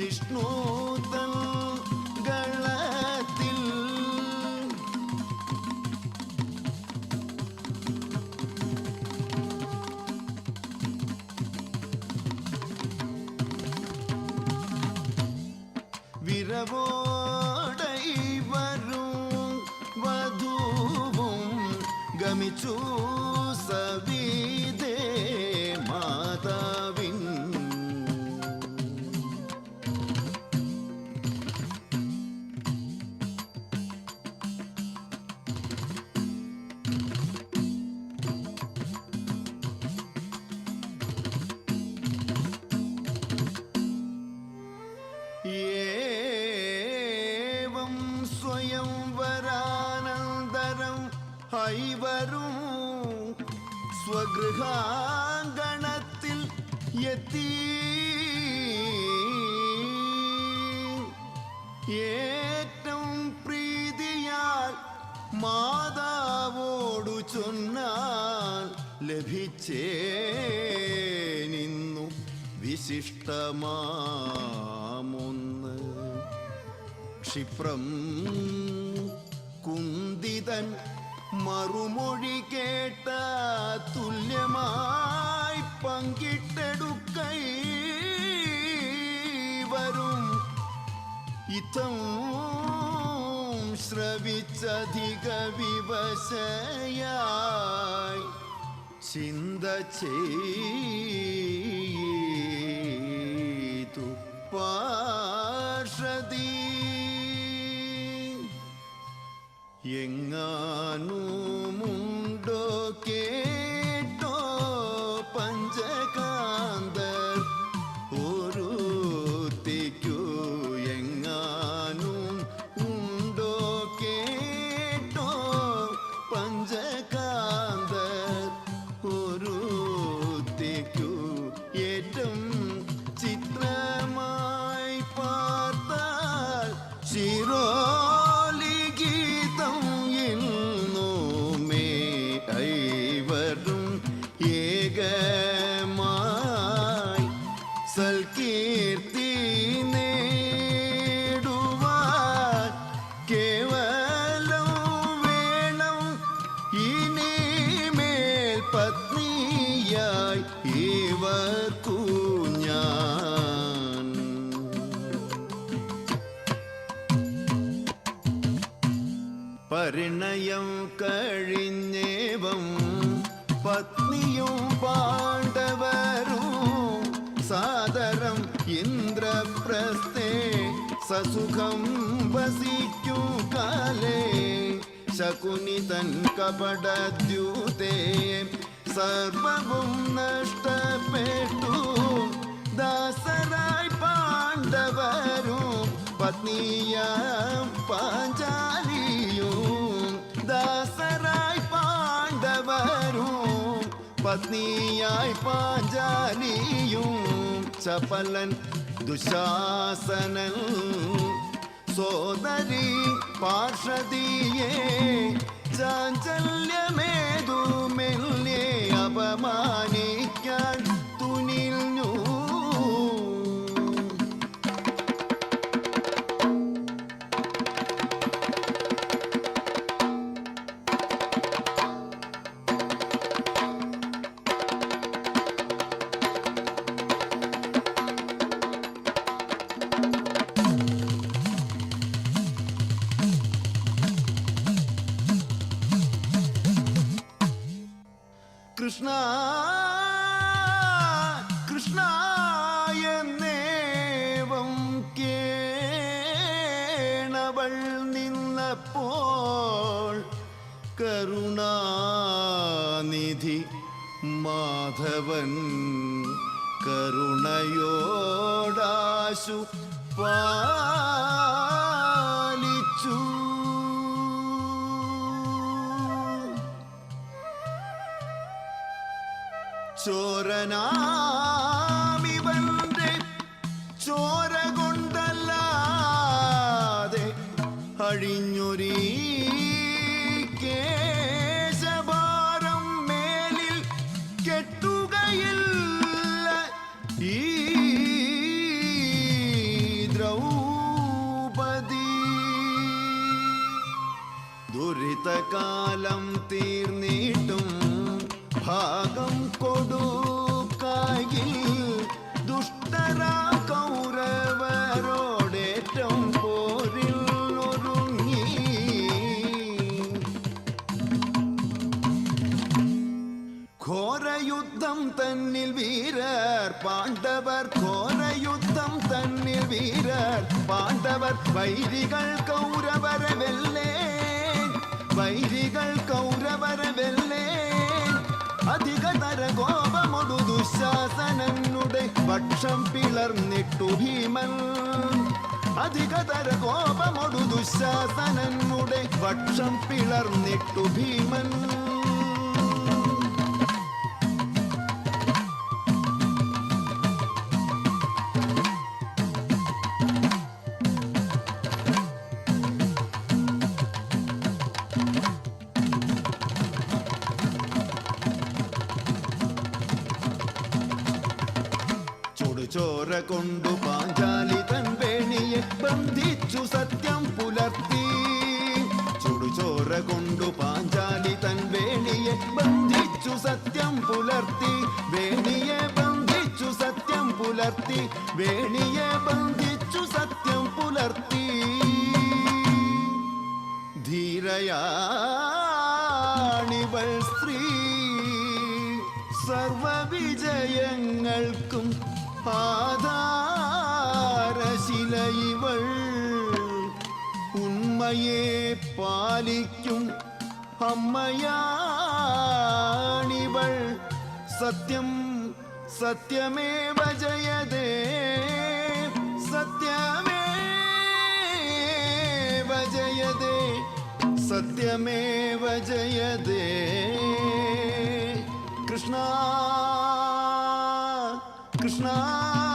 ജിഷ്ണുതൻ ഗളത്തിൽ. വിരവോടൈ വരും വധുവും ഗമിച്ചു ഹൈവരും സ്വഗൃഹാങ്കണത്തിൽ എത്തി. ഏറ്റവും പ്രീതിയാൽ മാതാവോടു ചൊന്നാൽ ലഭിച്ചേ നിന്നു വിശിഷ്ടമാമൊന്ന്. ക്ഷിപ്രം കുന്തിതൻ മറുമൊഴി കേട്ട തുല്യമായി പങ്കിട്ടെടുക്കൈ. വരും ഇത്തം ശ്രവിച്ചധിക വിവശയായി ചിന്ത ചെയ്തു. പാർഷദീ പരിണയം കഴിഞ്ഞേവം പത്നിയും പാണ്ഡവരും സാദരം ഇന്ദ്രപ്രസ്ഥേ സസുഖം വസിക്കൂ കാലേ. ശകുനിതൻ കപടദ്യൂതേ സർവവും നഷ്ടപ്പെട്ടു. ദാസരായി പാണ്ഡവരും പത്നിയ പാഞ്ചാലിയും പത്നിയായി പാഞ്ചാലിയും ചപലൻ ദുശാസനൻ. സോദരി പാർഷദിയെ കൃഷ്ണ കൃഷ്ണ എന്നേവം കേണവൾ നിന്നപ്പോൾ കരുണാനിധി മാധവൻ കരുണയോടാശു പാലിച്ചു ചോരനാമിവന്റെ ചോര കൊണ്ടല്ലാതെ അഴിഞ്ഞൊരീ കേശഭാരം മേലിൽ കെട്ടുകയില്ല ഈ ദുരിതകാലം തന്നിൽ വീരർ പാണ്ഡവർ വൈരികൾ കൗരവരെ വെല്ലേ വൈരികൾ കൗരവരെ വെല്ലേ അധികതര കോപമൊടു ദുശാസനനുടെ പക്ഷം പിളർന്നിട്ടു ഭീമൻ അധികതര കോപമൊടു ദുശാസനനുടെ പക്ഷം പിളർന്നിട്ടു ഭീമൻ ചുടുചോര കൊണ്ടു പാഞ്ചാലി തൻ വേണിയെ ബന്ധിച്ചു സത്യം പുലർത്തി. ചുടുചോര കൊണ്ടു പാഞ്ചാലി തൻ വേണിയെ ബന്ധിച്ചു സത്യം പുലർത്തി. വേണിയെ ബന്ധിച്ചു സത്യം പുലർത്തി. വേണിയെ ബന്ധിച്ചു സത്യം പുലർത്തി. ധീരയാണിവൾ സ്ത്രീ. സർവവിജയങ്ങൾക്കും ஆதார சிலைவள் உண்மையே பாலிக்கும் அம்மையாணிவள் சத்தியம் சத்தியமே வஜயதே சத்தியமே வஜயதே சத்தியமே வஜயதே. கிருஷ்ணா Krishna.